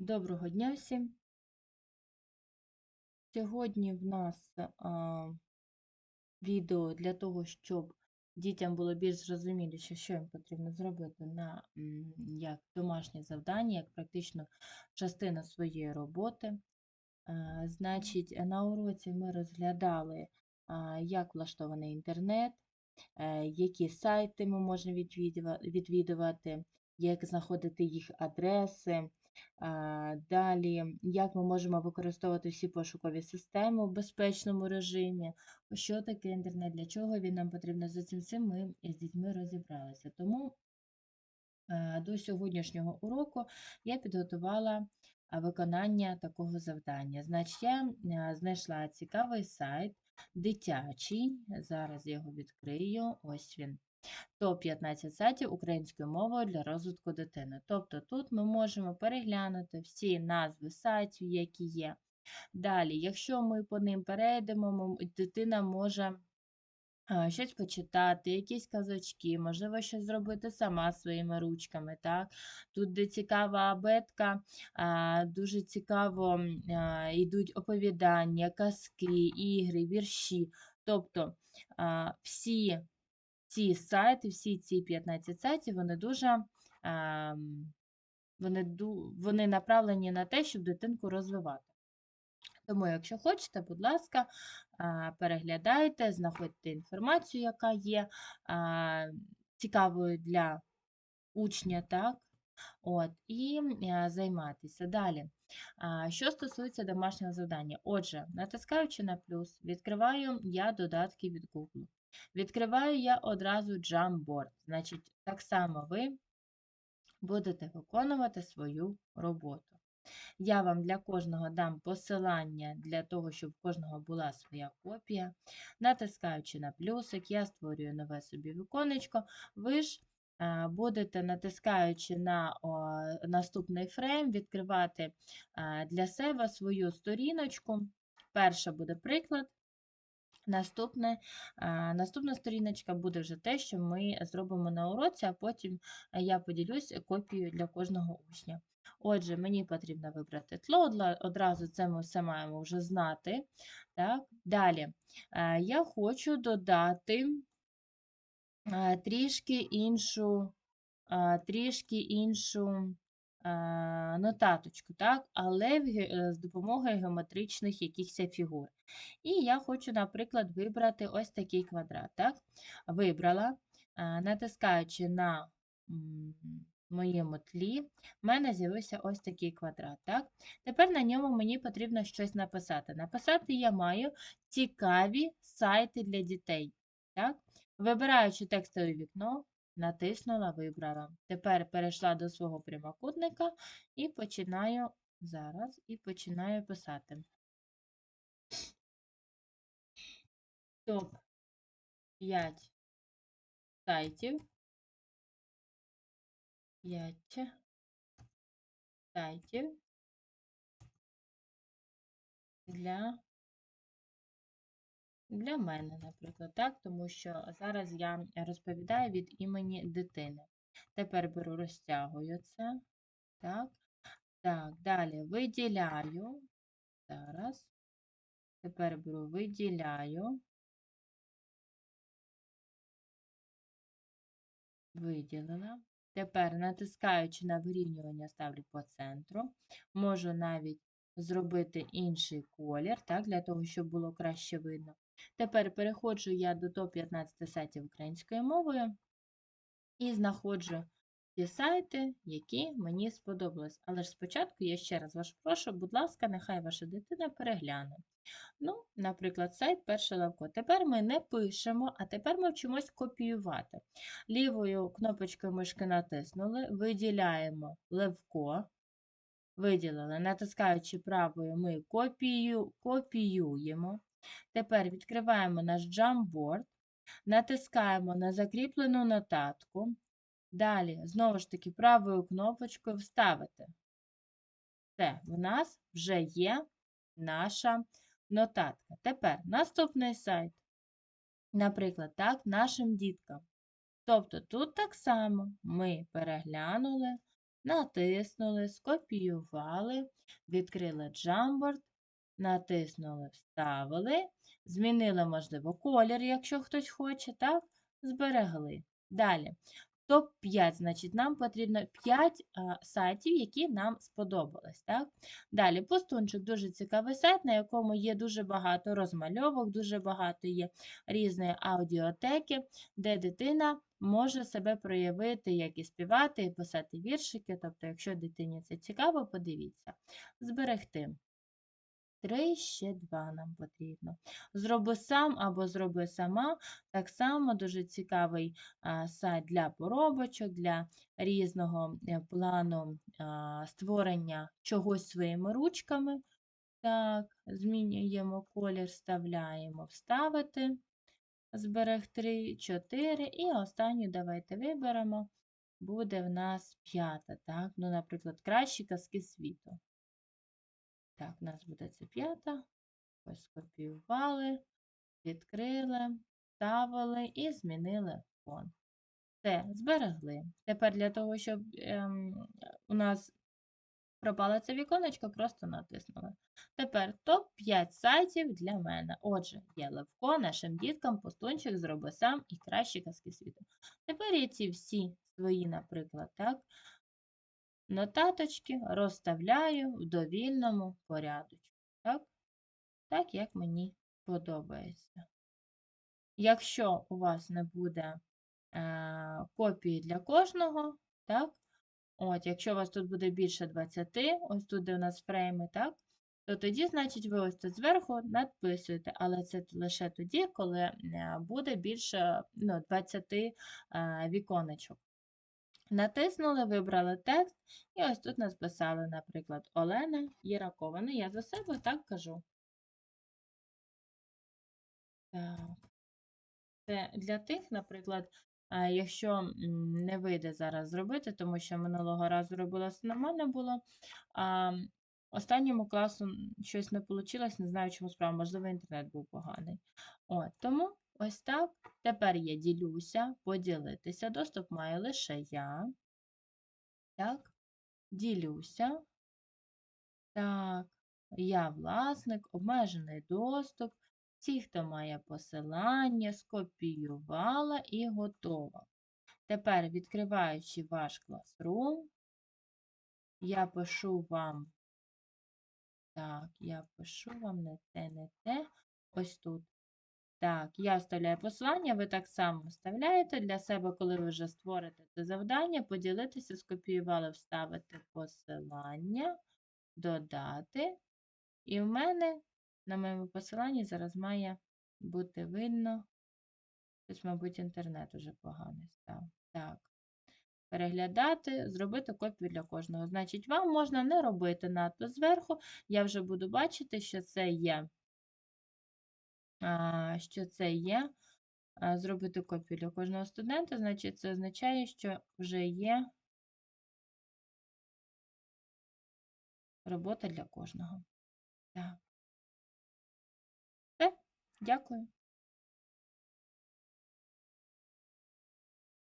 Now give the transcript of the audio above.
Доброго дня всім. Сьогодні в нас а, відео для того, щоб дітям було більш зрозуміліше, що їм потрібно зробити на як домашнє завдання, як практично частина своєї роботи. А, Значить, на уроці ми розглядали, а, як влаштований інтернет, е, які сайти ми можемо відвідувати, як знаходити їх адреси. Далі, як ми можемо використовувати всі пошукові системи в безпечному режимі, що таке інтернет, для чого він нам потрібен. За цим всім ми з дітьми розібралися. Тому е, до сьогоднішнього уроку я підготувала виконання такого завдання. Значить, я е, знайшла цікавий сайт дитячий. Зараз я його відкрию. Ось він. Топ-15 сайтів українською мовою для розвитку дитини. Тобто тут ми можемо переглянути всі назви сайтів, які є. Далі, якщо ми по ним перейдемо, дитина може щось почитати, якісь казочки, можливо, щось зробити сама своїми ручками. Так? Тут, де цікава абетка, дуже цікаво йдуть оповідання, казки, ігри, вірші. Тобто всі ці сайти, всі ці 15 сайтів, вони дуже ем, вони, вони направлені на те, щоб дитинку розвивати. Тому, якщо хочете, будь ласка, переглядайте, знаходьте інформацію, яка є цікавою для учня, так? От, і а, займатися. Далі. Що стосується домашнього завдання. Отже, натискаючи на плюс, відкриваю я додатки від Google. Відкриваю я одразу Jamboard. Значить, так само ви будете виконувати свою роботу. Я вам для кожного дам посилання для того, щоб у кожного була своя копія. Натискаючи на плюсик, я створюю нове собі віконечко. Ви ж е, будете, натискаючи на о, наступний фрейм, відкривати е, для себе свою сторіночку. Перша буде приклад. Наступне, наступна сторіночка буде вже те, що ми зробимо на уроці, а потім е, я поділюсь копією для кожного учня. Отже, мені потрібно вибрати тло, одразу це ми все маємо вже знати. Так? Далі, е, я хочу додати е, трішки іншу, е, трішки іншу е, нотаточку, так? але е, з допомогою геометричних якихось фігур. І я хочу, наприклад, вибрати ось такий квадрат. Так? Вибрала, е, натискаючи на моєму тлі, в мене з'явився ось такий квадрат. Так? Тепер на ньому мені потрібно щось написати. Написати я маю цікаві сайти для дітей. Так? Вибираючи текстове вікно, натиснула Вибрала. Тепер перейшла до свого прямокутника і починаю зараз і починаю писати. Топ 5 сайтів. 5 сайтів для, для мене, наприклад, так, тому що зараз я розповідаю від імені дитини. Тепер беру, розтягую це. Так. Так, далі виділяю. Зараз. Тепер беру, виділяю. Виділила. Тепер, натискаючи на вирівнювання, ставлю по центру. Можу навіть зробити інший колір, так, для того, щоб було краще видно. Тепер переходжу я до топ-15 сайтів українською мовою і знаходжу ті сайти, які мені сподобались. Але ж спочатку я ще раз вас прошу, будь ласка, нехай ваша дитина перегляне. Ну, наприклад, сайт перше лавко. Тепер ми не пишемо, а тепер ми вчимось копіювати. Лівою кнопочкою мишки натиснули, виділяємо левко. Виділили, натискаючи правою, ми копію, копіюємо. Тепер відкриваємо наш Jamboard, натискаємо на закріплену нотатку. Далі, знову ж таки, правою кнопочкою вставити. Все, в нас вже є наша нотатка. Тепер наступний сайт. Наприклад, так, нашим діткам. Тобто тут так само ми переглянули, натиснули, скопіювали, відкрили Jamboard, натиснули, вставили, змінили, можливо, колір, якщо хтось хоче, так, зберегли. Далі. Топ-5, значить, нам потрібно 5 а, сайтів, які нам сподобались. Так? Далі, пустунчик дуже цікавий сайт, на якому є дуже багато розмальовок, дуже багато є різної аудіотеки, де дитина може себе проявити, як і співати, і писати віршики. Тобто, якщо дитині це цікаво, подивіться. Зберегти. Три, ще два нам потрібно. Зроби сам або зроби сама. Так само дуже цікавий сайт для поробочок, для різного е, плану створення чогось своїми ручками. Так, змінюємо колір, вставляємо вставити, зберегти 4. І останню давайте виберемо. Буде в нас п'ята. Так? Ну, наприклад, кращі казки світу. Так, у нас буде це п'ята. Ось скопіювали, відкрили, вставили і змінили фон. Все, зберегли. Тепер для того, щоб ем, у нас пропало це віконечко, просто натиснули. Тепер топ-5 сайтів для мене. Отже, є Левко, нашим діткам, постунчик, зроби сам і кращі казки світу. Тепер я ці всі свої, наприклад, так, нотаточки розставляю в довільному порядку. Так? так, як мені подобається. Якщо у вас не буде е, копії для кожного, так, от, якщо у вас тут буде більше 20, ось тут де у нас фрейми, так, то тоді, значить, ви ось тут зверху надписуєте, але це лише тоді, коли е, буде більше ну, 20 е, віконечок. Натиснули, вибрали текст, і ось тут нас писали, наприклад, Олена Єракова. Ну, я за себе так кажу. Так. Це для тих, наприклад, якщо не вийде зараз зробити, тому що минулого разу робила все нормально було. А останньому класу щось не вийшло, не знаю, чому справа, можливо, інтернет був поганий. От, Тому ось так. Тепер я ділюся, поділитися. Доступ маю лише я. Так, ділюся. Так, я власник, обмежений доступ. Ті, хто має посилання, скопіювала і готова. Тепер, відкриваючи ваш Classroom, я пишу вам, так, я пишу вам не те, не те, ось тут. Так, я вставляю посилання, ви так само вставляєте для себе, коли ви вже створите це завдання, поділитися, скопіювали, вставити посилання, додати. І в мене на моєму посиланні зараз має бути видно. Ось, мабуть, інтернет уже поганий став. Так. Переглядати, зробити копію для кожного. Значить, вам можна не робити надто зверху. Я вже буду бачити, що це є. Що це є. Зробити копію для кожного студента, значить, це означає, що вже є робота для кожного. Так. Дякую.